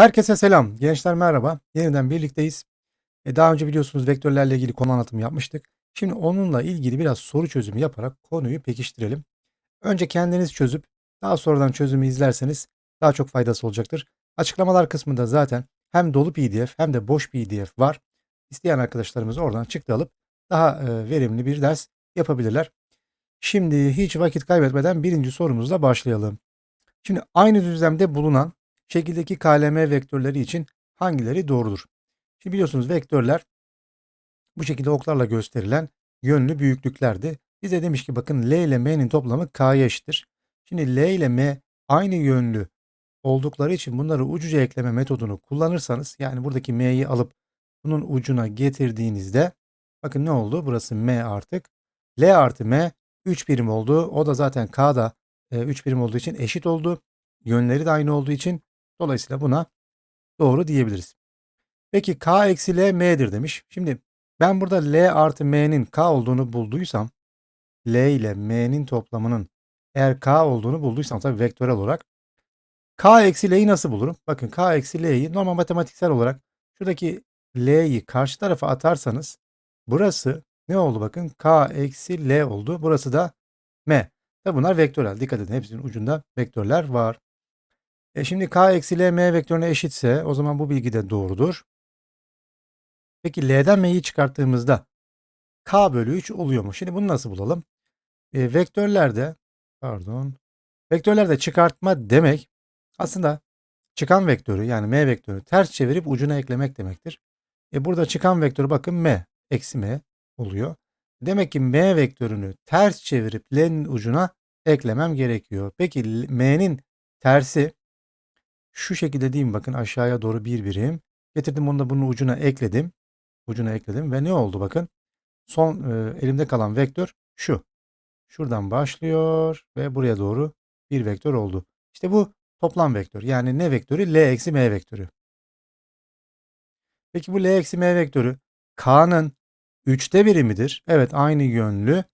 Herkese selam. Gençler merhaba. Yeniden birlikteyiz. E, daha önce biliyorsunuz vektörlerle ilgili konu anlatımı yapmıştık. Şimdi onunla ilgili biraz soru çözümü yaparak konuyu pekiştirelim. Önce kendiniz çözüp daha sonradan çözümü izlerseniz daha çok faydası olacaktır. Açıklamalar kısmında zaten hem dolu PDF hem de boş PDF var. İsteyen arkadaşlarımız oradan çıktı alıp daha e, verimli bir ders yapabilirler. Şimdi hiç vakit kaybetmeden birinci sorumuzla başlayalım. Şimdi aynı düzlemde bulunan şekildeki KLM vektörleri için hangileri doğrudur? Şimdi biliyorsunuz vektörler bu şekilde oklarla gösterilen yönlü büyüklüklerdi. Bize demiş ki bakın L ile M'nin toplamı K'ya eşittir. Şimdi L ile M aynı yönlü oldukları için bunları ucuca ekleme metodunu kullanırsanız yani buradaki M'yi alıp bunun ucuna getirdiğinizde bakın ne oldu? Burası M artık. L artı M 3 birim oldu. O da zaten K'da 3 birim olduğu için eşit oldu. Yönleri de aynı olduğu için dolayısıyla buna doğru diyebiliriz. Peki K eksi L M'dir demiş. Şimdi ben burada L artı M'nin K olduğunu bulduysam L ile M'nin toplamının eğer K olduğunu bulduysam tabii vektörel olarak K eksi L'yi nasıl bulurum? Bakın K eksi L'yi normal matematiksel olarak şuradaki L'yi karşı tarafa atarsanız burası ne oldu bakın K eksi L oldu. Burası da M. Tabi bunlar vektörel. Dikkat edin hepsinin ucunda vektörler var. E şimdi K eksi L M vektörüne eşitse o zaman bu bilgi de doğrudur. Peki L'den M'yi çıkarttığımızda K bölü 3 oluyor mu? Şimdi bunu nasıl bulalım? E, vektörlerde pardon vektörlerde çıkartma demek aslında çıkan vektörü yani M vektörü ters çevirip ucuna eklemek demektir. E burada çıkan vektörü bakın M eksi M oluyor. Demek ki M vektörünü ters çevirip L'nin ucuna eklemem gerekiyor. Peki M'nin tersi şu şekilde diyeyim bakın aşağıya doğru bir birim. Getirdim onu da bunun ucuna ekledim. Ucuna ekledim ve ne oldu bakın. Son e, elimde kalan vektör şu. Şuradan başlıyor ve buraya doğru bir vektör oldu. İşte bu toplam vektör. Yani ne vektörü? L eksi M vektörü. Peki bu L eksi M vektörü K'nın 3'te biri midir? Evet aynı yönlü.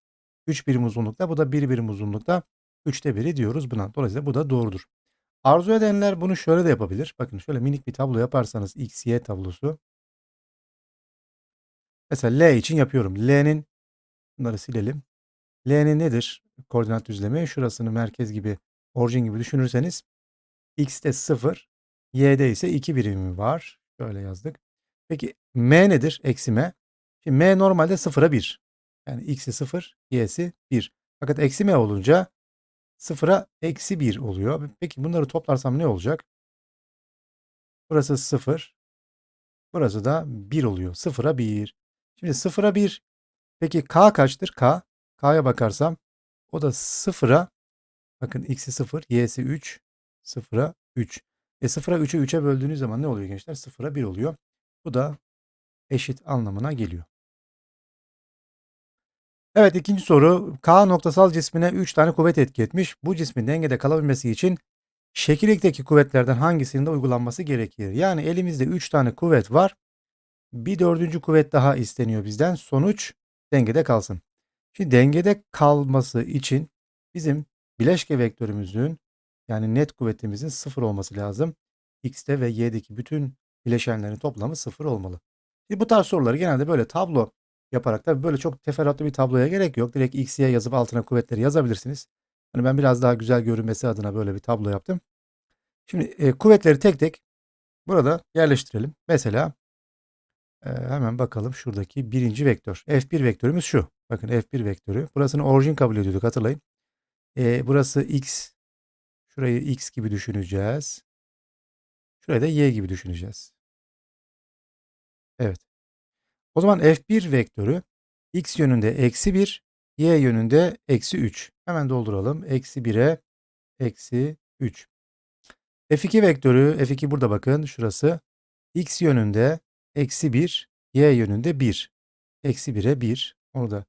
3 birim uzunlukta. Bu da 1 birim uzunlukta. 3'te biri diyoruz buna. Dolayısıyla bu da doğrudur. Arzu edenler bunu şöyle de yapabilir. Bakın şöyle minik bir tablo yaparsanız x, y tablosu. Mesela L için yapıyorum. L'nin bunları silelim. L'nin nedir? Koordinat düzlemi. Şurasını merkez gibi, orijin gibi düşünürseniz x'te 0, y'de ise 2 birimi var. Şöyle yazdık. Peki m nedir? Eksi m. Şimdi m normalde 0'a 1. Yani x'i 0, y'si 1. Fakat eksi m olunca 0'a eksi 1 oluyor. Peki bunları toplarsam ne olacak? Burası 0. Burası da 1 oluyor. 0'a 1. Şimdi 0'a 1. Peki k kaçtır? K. K'ya bakarsam o da 0'a bakın x'i 0, y'si 3. 0'a 3. E 0'a 3'ü 3'e böldüğünüz zaman ne oluyor gençler? 0'a 1 oluyor. Bu da eşit anlamına geliyor. Evet ikinci soru. K noktasal cismine 3 tane kuvvet etki etmiş. Bu cismin dengede kalabilmesi için şekildeki kuvvetlerden hangisinin de uygulanması gerekir? Yani elimizde 3 tane kuvvet var. Bir dördüncü kuvvet daha isteniyor bizden. Sonuç dengede kalsın. Şimdi dengede kalması için bizim bileşke vektörümüzün yani net kuvvetimizin sıfır olması lazım. X'te ve Y'deki bütün bileşenlerin toplamı sıfır olmalı. Şimdi bu tarz soruları genelde böyle tablo yaparak tabii böyle çok teferruatlı bir tabloya gerek yok. Direkt X, Y yazıp altına kuvvetleri yazabilirsiniz. Hani ben biraz daha güzel görünmesi adına böyle bir tablo yaptım. Şimdi e, kuvvetleri tek tek burada yerleştirelim. Mesela e, hemen bakalım şuradaki birinci vektör. F1 vektörümüz şu. Bakın F1 vektörü. Burasını orijin kabul ediyorduk hatırlayın. E, burası X. Şurayı X gibi düşüneceğiz. Şurayı da Y gibi düşüneceğiz. Evet. O zaman F1 vektörü X yönünde eksi 1, Y yönünde eksi 3. Hemen dolduralım. Eksi 1'e eksi 3. F2 vektörü, F2 burada bakın şurası. X yönünde eksi 1, Y yönünde 1. Eksi 1'e 1. Onu da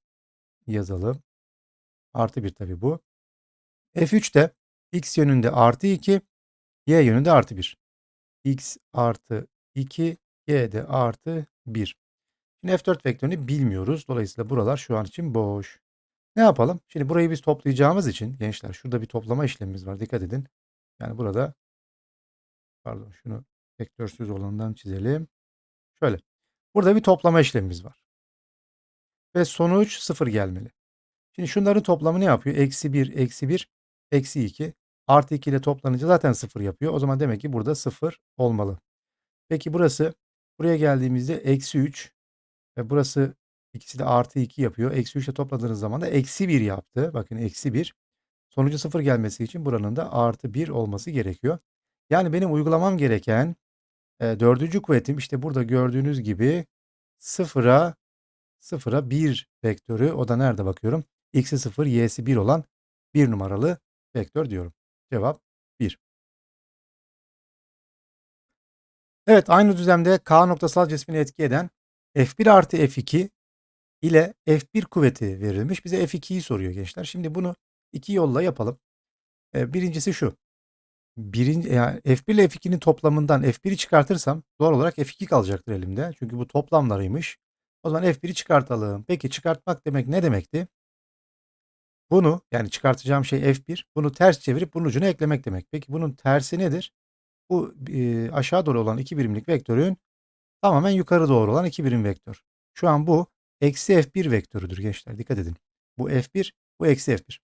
yazalım. Artı 1 tabi bu. F3 de X yönünde artı 2, Y yönünde artı 1. X artı 2, Y de artı 1. Şimdi F4 vektörünü bilmiyoruz. Dolayısıyla buralar şu an için boş. Ne yapalım? Şimdi burayı biz toplayacağımız için gençler şurada bir toplama işlemimiz var. Dikkat edin. Yani burada pardon şunu Vektörsüz olanından çizelim. Şöyle. Burada bir toplama işlemimiz var. Ve sonuç 0 gelmeli. Şimdi şunların toplamı ne yapıyor? Eksi 1, eksi 1, eksi 2. Artı 2 ile toplanınca zaten 0 yapıyor. O zaman demek ki burada 0 olmalı. Peki burası buraya geldiğimizde eksi 3 ve burası ikisi de artı 2 yapıyor. Eksi 3 ile topladığınız zaman da eksi 1 yaptı. Bakın eksi 1. Sonucu 0 gelmesi için buranın da artı 1 olması gerekiyor. Yani benim uygulamam gereken e, dördüncü kuvvetim işte burada gördüğünüz gibi 0'a 0'a 1 vektörü. O da nerede bakıyorum? X'i 0, Y'si 1 olan 1 numaralı vektör diyorum. Cevap 1. Evet aynı düzlemde K noktasal cismini etki eden F1 artı F2 ile F1 kuvveti verilmiş. Bize F2'yi soruyor gençler. Şimdi bunu iki yolla yapalım. Birincisi şu. Birinci, yani F1 ile F2'nin toplamından F1'i çıkartırsam doğal olarak F2 kalacaktır elimde. Çünkü bu toplamlarıymış. O zaman F1'i çıkartalım. Peki çıkartmak demek ne demekti? Bunu yani çıkartacağım şey F1. Bunu ters çevirip bunun ucuna eklemek demek. Peki bunun tersi nedir? Bu e, aşağı doğru olan 2 birimlik vektörün tamamen yukarı doğru olan 2 birim vektör. Şu an bu eksi F1 vektörüdür gençler. Dikkat edin. Bu F1, bu eksi F1.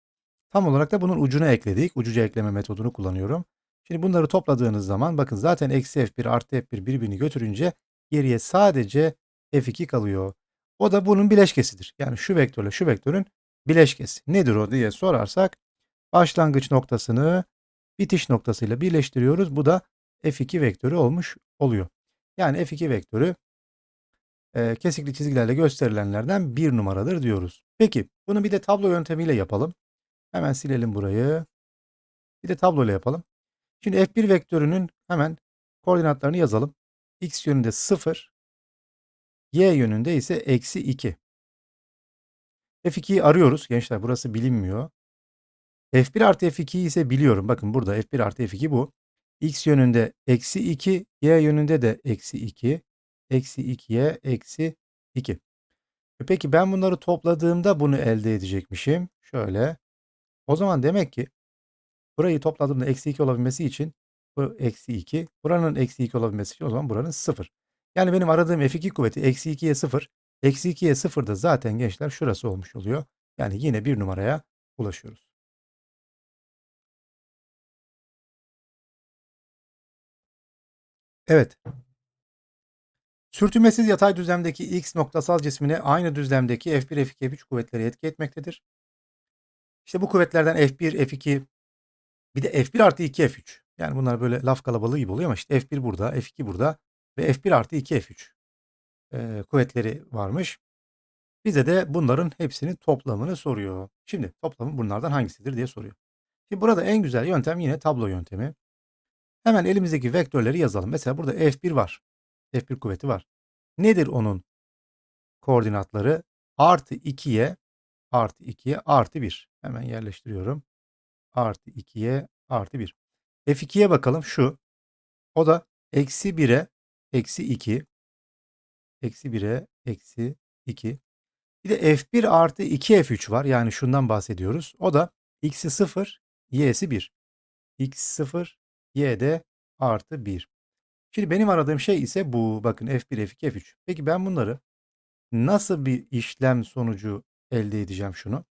Tam olarak da bunun ucuna ekledik. Ucuca ekleme metodunu kullanıyorum. Şimdi bunları topladığınız zaman bakın zaten eksi F1 artı F1 birbirini götürünce geriye sadece F2 kalıyor. O da bunun bileşkesidir. Yani şu vektörle şu vektörün bileşkesi. Nedir o diye sorarsak başlangıç noktasını bitiş noktasıyla birleştiriyoruz. Bu da F2 vektörü olmuş oluyor. Yani F2 vektörü e, kesikli çizgilerle gösterilenlerden bir numaradır diyoruz. Peki bunu bir de tablo yöntemiyle yapalım. Hemen silelim burayı. Bir de tabloyla yapalım. Şimdi F1 vektörünün hemen koordinatlarını yazalım. X yönünde 0, Y yönünde ise eksi 2. F2'yi arıyoruz. Gençler burası bilinmiyor. F1 artı F2'yi ise biliyorum. Bakın burada F1 artı F2 bu. X yönünde eksi 2, Y yönünde de eksi 2. Eksi 2'ye eksi 2. E peki ben bunları topladığımda bunu elde edecekmişim. Şöyle. O zaman demek ki burayı topladığımda eksi 2 olabilmesi için bu eksi 2. Buranın eksi 2 olabilmesi için o zaman buranın 0. Yani benim aradığım F2 kuvveti eksi 2'ye 0. Eksi 2'ye 0 da zaten gençler şurası olmuş oluyor. Yani yine bir numaraya ulaşıyoruz. Evet. Sürtünmesiz yatay düzlemdeki X noktasal cismine aynı düzlemdeki F1, F2, F3 kuvvetleri etki etmektedir. İşte bu kuvvetlerden F1, F2 bir de F1 artı 2 F3. Yani bunlar böyle laf kalabalığı gibi oluyor ama işte F1 burada, F2 burada ve F1 artı 2 F3 e, kuvvetleri varmış. Bize de bunların hepsinin toplamını soruyor. Şimdi toplamı bunlardan hangisidir diye soruyor. Şimdi burada en güzel yöntem yine tablo yöntemi. Hemen elimizdeki vektörleri yazalım. Mesela burada F1 var. F1 kuvveti var. Nedir onun koordinatları? Artı 2'ye artı 2'ye artı 1. Hemen yerleştiriyorum. Artı 2'ye artı 1. F2'ye bakalım şu. O da eksi 1'e eksi 2. Eksi 1'e eksi 2. Bir de F1 artı 2 F3 var. Yani şundan bahsediyoruz. O da x'i 0, y'si 1. x 0, y de artı 1. Şimdi benim aradığım şey ise bu. Bakın F1, F2, F3. Peki ben bunları nasıl bir işlem sonucu elde edeceğim şunu?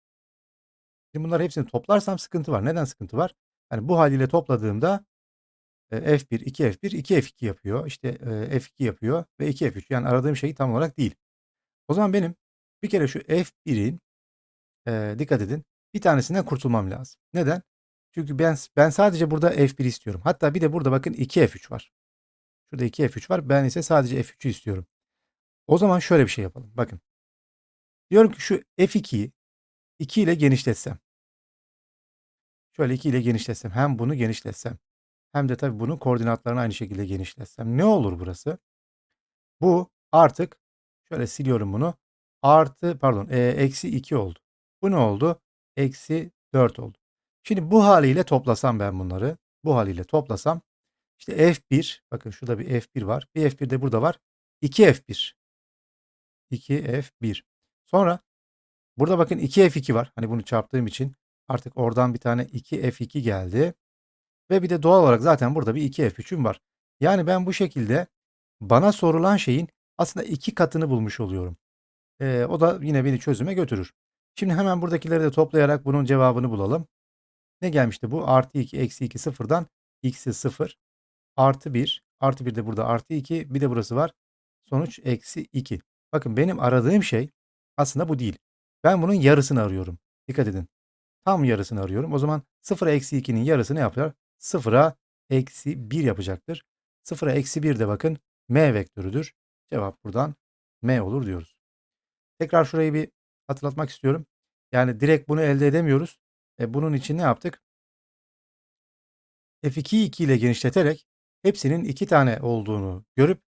Şimdi bunları hepsini toplarsam sıkıntı var. Neden sıkıntı var? Yani bu haliyle topladığımda F1, 2 F1, 2 F2 yapıyor. İşte F2 yapıyor ve 2 F3. Yani aradığım şey tam olarak değil. O zaman benim bir kere şu F1'in e, dikkat edin bir tanesinden kurtulmam lazım. Neden? Çünkü ben ben sadece burada F1 istiyorum. Hatta bir de burada bakın 2 F3 var. Şurada 2 F3 var. Ben ise sadece F3'ü istiyorum. O zaman şöyle bir şey yapalım. Bakın. Diyorum ki şu F2'yi 2 ile genişletsem. Şöyle 2 ile genişletsem. Hem bunu genişletsem. Hem de tabii bunun koordinatlarını aynı şekilde genişletsem. Ne olur burası? Bu artık şöyle siliyorum bunu. Artı pardon e, eksi 2 oldu. Bu ne oldu? Eksi 4 oldu. Şimdi bu haliyle toplasam ben bunları. Bu haliyle toplasam. işte F1 bakın şurada bir F1 var. Bir F1 de burada var. 2 F1. 2 F1. Sonra burada bakın 2 F2 var. Hani bunu çarptığım için artık oradan bir tane 2 F2 geldi. Ve bir de doğal olarak zaten burada bir 2 F3'üm var. Yani ben bu şekilde bana sorulan şeyin aslında iki katını bulmuş oluyorum. Ee, o da yine beni çözüme götürür. Şimdi hemen buradakileri de toplayarak bunun cevabını bulalım. Ne gelmişti bu? Artı 2, eksi 2 sıfırdan x'i 0 artı 1 artı 1 de burada artı 2 bir de burası var. Sonuç eksi 2. Bakın benim aradığım şey aslında bu değil. Ben bunun yarısını arıyorum. Dikkat edin. Tam yarısını arıyorum. O zaman 0'a eksi 2'nin yarısı ne yapar? 0'a eksi 1 yapacaktır. 0'a eksi 1 de bakın m vektörüdür. Cevap buradan m olur diyoruz. Tekrar şurayı bir hatırlatmak istiyorum. Yani direkt bunu elde edemiyoruz. E bunun için ne yaptık? F2'yi 2 ile genişleterek hepsinin 2 tane olduğunu görüp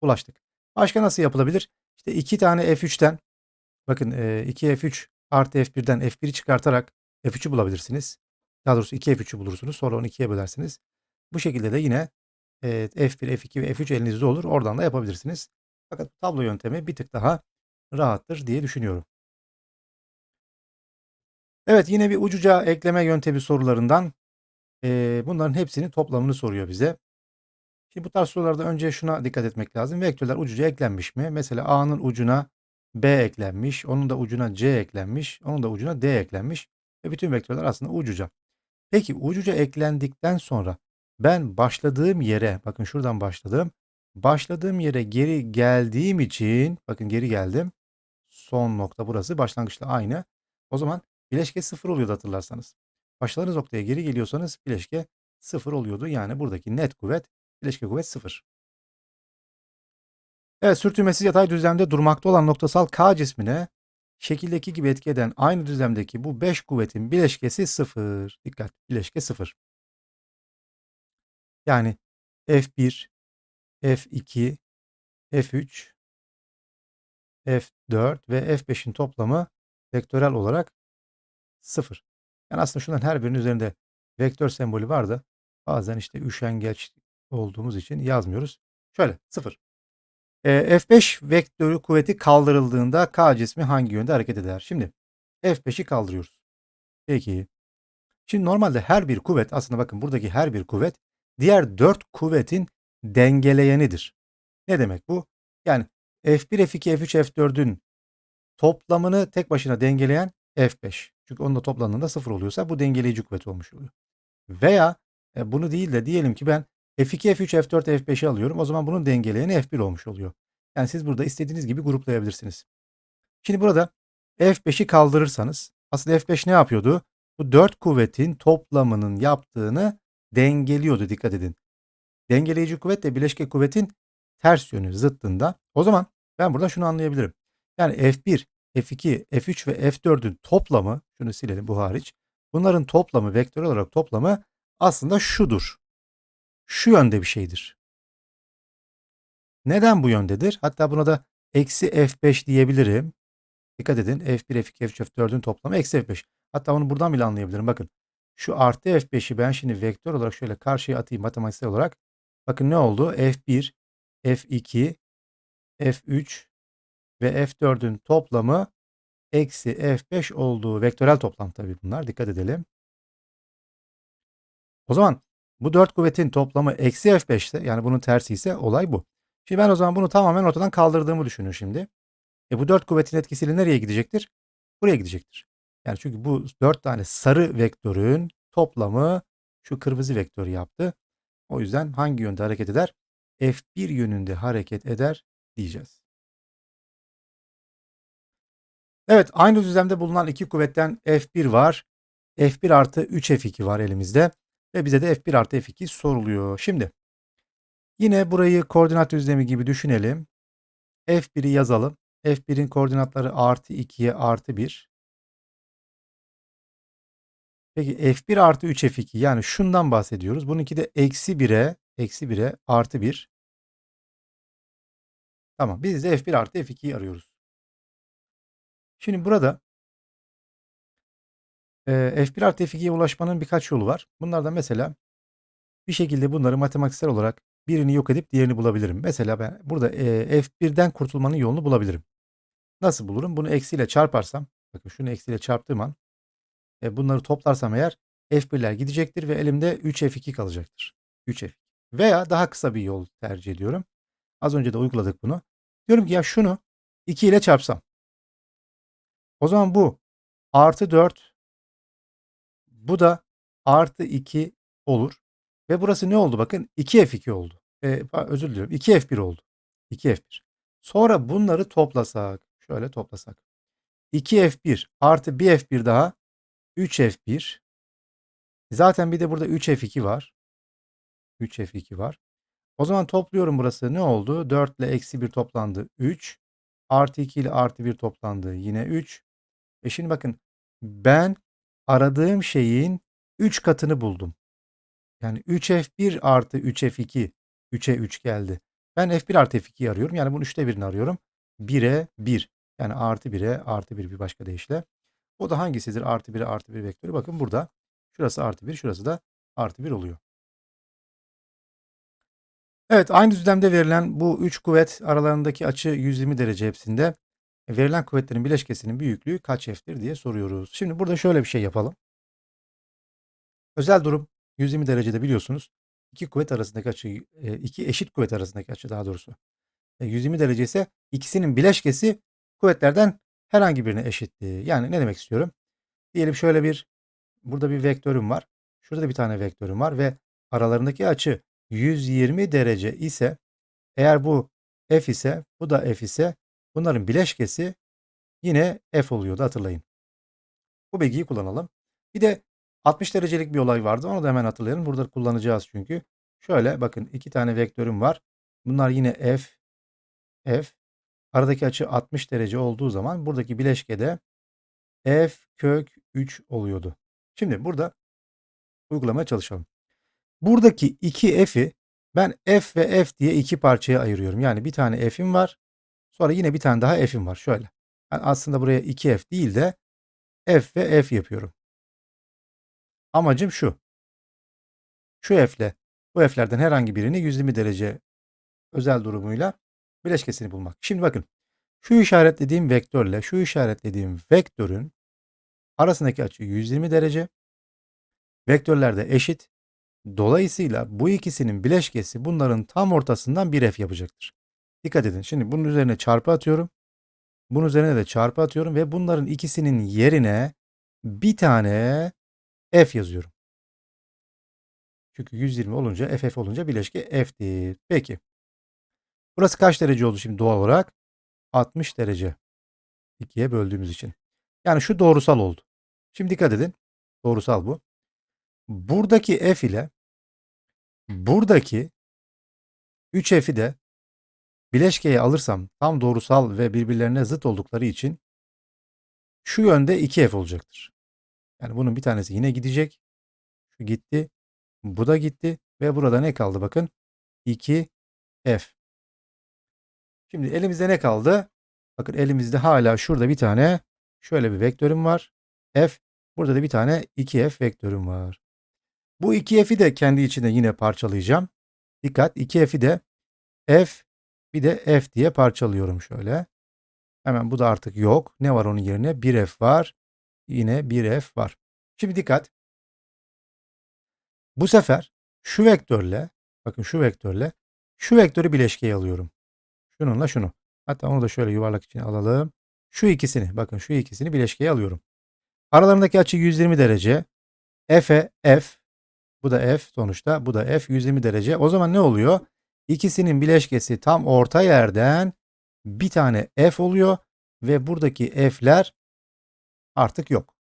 ulaştık. Başka nasıl yapılabilir? İşte 2 tane F3'ten bakın 2 F3 artı F1'den F1'i çıkartarak F3'ü bulabilirsiniz. Daha doğrusu 2 F3'ü bulursunuz. Sonra onu 2'ye bölersiniz. Bu şekilde de yine F1, F2 ve F3 elinizde olur. Oradan da yapabilirsiniz. Fakat tablo yöntemi bir tık daha rahattır diye düşünüyorum. Evet yine bir ucuca ekleme yöntemi sorularından e, bunların hepsinin toplamını soruyor bize. Şimdi bu tarz sorularda önce şuna dikkat etmek lazım. Vektörler ucuca eklenmiş mi? Mesela A'nın ucuna B eklenmiş, onun da ucuna C eklenmiş, onun da ucuna D eklenmiş ve bütün vektörler aslında ucuca. Peki ucuca eklendikten sonra ben başladığım yere, bakın şuradan başladım. Başladığım yere geri geldiğim için, bakın geri geldim. Son nokta burası, başlangıçla aynı. O zaman bileşke sıfır oluyordu hatırlarsanız. Başladığınız noktaya geri geliyorsanız bileşke sıfır oluyordu. Yani buradaki net kuvvet, bileşke kuvvet sıfır. Evet, sürtünmesiz yatay düzlemde durmakta olan noktasal K cismine şekildeki gibi etki eden aynı düzlemdeki bu 5 kuvvetin bileşkesi 0. Dikkat, bileşke 0. Yani F1, F2, F3, F4 ve F5'in toplamı vektörel olarak 0. Yani aslında şunların her birinin üzerinde vektör sembolü var da bazen işte üşengeç olduğumuz için yazmıyoruz. Şöyle 0. E, F5 vektörü kuvveti kaldırıldığında K cismi hangi yönde hareket eder? Şimdi F5'i kaldırıyoruz. Peki. Şimdi normalde her bir kuvvet aslında bakın buradaki her bir kuvvet diğer 4 kuvvetin dengeleyenidir. Ne demek bu? Yani F1, F2, F3, F4'ün toplamını tek başına dengeleyen F5. Çünkü onun da toplandığında 0 oluyorsa bu dengeleyici kuvvet olmuş oluyor. Veya e, bunu değil de diyelim ki ben F2, F3, F4, F5'i alıyorum. O zaman bunun dengeleyeni F1 olmuş oluyor. Yani siz burada istediğiniz gibi gruplayabilirsiniz. Şimdi burada F5'i kaldırırsanız aslında F5 ne yapıyordu? Bu 4 kuvvetin toplamının yaptığını dengeliyordu dikkat edin. Dengeleyici kuvvet de bileşke kuvvetin ters yönü zıttında. O zaman ben burada şunu anlayabilirim. Yani F1, F2, F3 ve F4'ün toplamı, şunu silelim bu hariç. Bunların toplamı, vektör olarak toplamı aslında şudur. Şu yönde bir şeydir. Neden bu yöndedir? Hatta buna da eksi F5 diyebilirim. Dikkat edin F1, F2, F3, F4'ün toplamı eksi F5. Hatta onu buradan bile anlayabilirim. Bakın şu artı F5'i ben şimdi vektör olarak şöyle karşıya atayım matematiksel olarak. Bakın ne oldu? F1, F2, F3 ve F4'ün toplamı eksi F5 olduğu vektörel toplam tabii bunlar. Dikkat edelim. O zaman bu 4 kuvvetin toplamı eksi F5 ise yani bunun tersi ise olay bu. Şimdi ben o zaman bunu tamamen ortadan kaldırdığımı düşünün şimdi. E bu 4 kuvvetin etkisiyle nereye gidecektir? Buraya gidecektir. Yani çünkü bu 4 tane sarı vektörün toplamı şu kırmızı vektörü yaptı. O yüzden hangi yönde hareket eder? F1 yönünde hareket eder diyeceğiz. Evet aynı düzlemde bulunan iki kuvvetten F1 var. F1 artı 3F2 var elimizde. Ve bize de F1 artı F2 soruluyor. Şimdi yine burayı koordinat düzlemi gibi düşünelim. F1'i yazalım. F1'in koordinatları artı 2'ye artı 1. Peki F1 artı 3F2 yani şundan bahsediyoruz. Bununki de eksi 1'e eksi 1'e artı 1. Tamam biz de F1 artı F2'yi arıyoruz. Şimdi burada F1 artı F2'ye ulaşmanın birkaç yolu var. Bunlardan mesela bir şekilde bunları matematiksel olarak birini yok edip diğerini bulabilirim. Mesela ben burada F1'den kurtulmanın yolunu bulabilirim. Nasıl bulurum? Bunu eksiyle çarparsam, bakın şunu eksiyle çarptığım an bunları toplarsam eğer F1'ler gidecektir ve elimde 3F2 kalacaktır. 3F2. Veya daha kısa bir yol tercih ediyorum. Az önce de uyguladık bunu. Diyorum ki ya şunu 2 ile çarpsam. O zaman bu artı 4 bu da artı 2 olur. Ve burası ne oldu bakın 2F2 oldu. E, özür diliyorum 2F1 oldu. 2F1. Sonra bunları toplasak. Şöyle toplasak. 2F1 artı 1F1 daha 3F1. Zaten bir de burada 3F2 var. 3F2 var. O zaman topluyorum burası ne oldu? 4 ile eksi 1 toplandı 3. Artı 2 ile artı 1 toplandı yine 3. E şimdi bakın ben aradığım şeyin 3 katını buldum. Yani 3F1 artı 3F2 3'e 3 geldi. Ben F1 artı F2'yi arıyorum. Yani bunun 3'te 1'ini arıyorum. 1'e 1. Yani artı 1'e artı 1 bir başka deyişle. O da hangisidir? Artı 1'e artı 1 vektörü. Bakın burada. Şurası artı 1, şurası da artı 1 oluyor. Evet aynı düzlemde verilen bu 3 kuvvet aralarındaki açı 120 derece hepsinde. Verilen kuvvetlerin bileşkesinin büyüklüğü kaç F'tir diye soruyoruz. Şimdi burada şöyle bir şey yapalım. Özel durum 120 derecede biliyorsunuz. İki kuvvet arasındaki açı, e, iki eşit kuvvet arasındaki açı daha doğrusu. 120 e, derece ise ikisinin bileşkesi kuvvetlerden herhangi birine eşitti. Yani ne demek istiyorum? Diyelim şöyle bir burada bir vektörüm var. Şurada bir tane vektörüm var ve aralarındaki açı 120 derece ise eğer bu f ise bu da f ise bunların bileşkesi yine f oluyordu hatırlayın. Bu bilgiyi kullanalım. Bir de 60 derecelik bir olay vardı. Onu da hemen hatırlayalım. Burada kullanacağız çünkü. Şöyle bakın iki tane vektörüm var. Bunlar yine f, f. Aradaki açı 60 derece olduğu zaman buradaki bileşkede f kök 3 oluyordu. Şimdi burada uygulamaya çalışalım. Buradaki iki f'i ben f ve f diye iki parçaya ayırıyorum. Yani bir tane f'im var. Sonra yine bir tane daha f'im var. Şöyle. Yani aslında buraya 2f değil de f ve f yapıyorum. Amacım şu. Şu f'le bu f'lerden herhangi birini 120 derece özel durumuyla bileşkesini bulmak. Şimdi bakın. Şu işaretlediğim vektörle şu işaretlediğim vektörün arasındaki açı 120 derece. Vektörler de eşit. Dolayısıyla bu ikisinin bileşkesi bunların tam ortasından bir f yapacaktır. Dikkat edin. Şimdi bunun üzerine çarpı atıyorum. Bunun üzerine de çarpı atıyorum ve bunların ikisinin yerine bir tane f yazıyorum. Çünkü 120 olunca ff olunca bileşke f'tir. Peki. Burası kaç derece oldu şimdi doğal olarak? 60 derece. 2'ye böldüğümüz için. Yani şu doğrusal oldu. Şimdi dikkat edin. Doğrusal bu. Buradaki f ile buradaki 3f'i de bileşkeye alırsam tam doğrusal ve birbirlerine zıt oldukları için şu yönde 2f olacaktır. Yani bunun bir tanesi yine gidecek. Şu gitti. Bu da gitti. Ve burada ne kaldı bakın. 2F. Şimdi elimizde ne kaldı? Bakın elimizde hala şurada bir tane şöyle bir vektörüm var. F. Burada da bir tane 2F vektörüm var. Bu 2F'i de kendi içinde yine parçalayacağım. Dikkat 2F'i de F bir de F diye parçalıyorum şöyle. Hemen bu da artık yok. Ne var onun yerine? 1F var. Yine 1F var. Şimdi dikkat. Bu sefer şu vektörle bakın şu vektörle şu vektörü bileşkeye alıyorum. Şununla şunu. Hatta onu da şöyle yuvarlak için alalım. Şu ikisini bakın şu ikisini bileşkeye alıyorum. Aralarındaki açı 120 derece. F'e F bu da F sonuçta bu da F 120 derece. O zaman ne oluyor? İkisinin bileşkesi tam orta yerden bir tane F oluyor ve buradaki F'ler artık yok.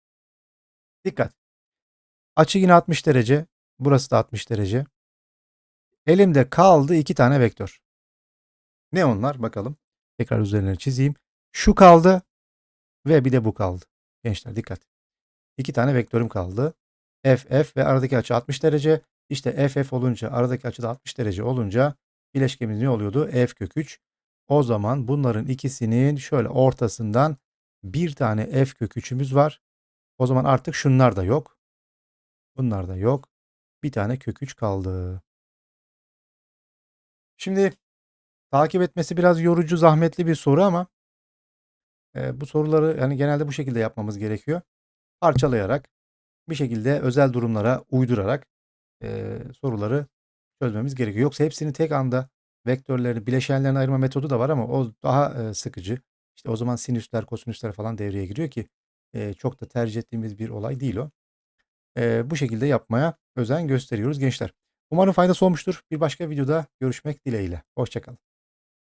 Dikkat. Açı yine 60 derece. Burası da 60 derece. Elimde kaldı iki tane vektör. Ne onlar? Bakalım. Tekrar üzerine çizeyim. Şu kaldı ve bir de bu kaldı. Gençler dikkat. İki tane vektörüm kaldı. F, F ve aradaki açı 60 derece. İşte F, F olunca aradaki açı da 60 derece olunca bileşkemiz ne oluyordu? F kök 3. O zaman bunların ikisinin şöyle ortasından bir tane F kök 3'ümüz var. O zaman artık şunlar da yok. Bunlar da yok. Bir tane kök 3 kaldı. Şimdi takip etmesi biraz yorucu, zahmetli bir soru ama e, bu soruları yani genelde bu şekilde yapmamız gerekiyor. Parçalayarak bir şekilde özel durumlara uydurarak e, soruları çözmemiz gerekiyor. Yoksa hepsini tek anda vektörlerini, bileşenlerini ayırma metodu da var ama o daha e, sıkıcı. İşte o zaman sinüsler, kosinüsler falan devreye giriyor ki e, çok da tercih ettiğimiz bir olay değil o. E, bu şekilde yapmaya özen gösteriyoruz gençler. Umarım faydası olmuştur. Bir başka videoda görüşmek dileğiyle. Hoşçakalın.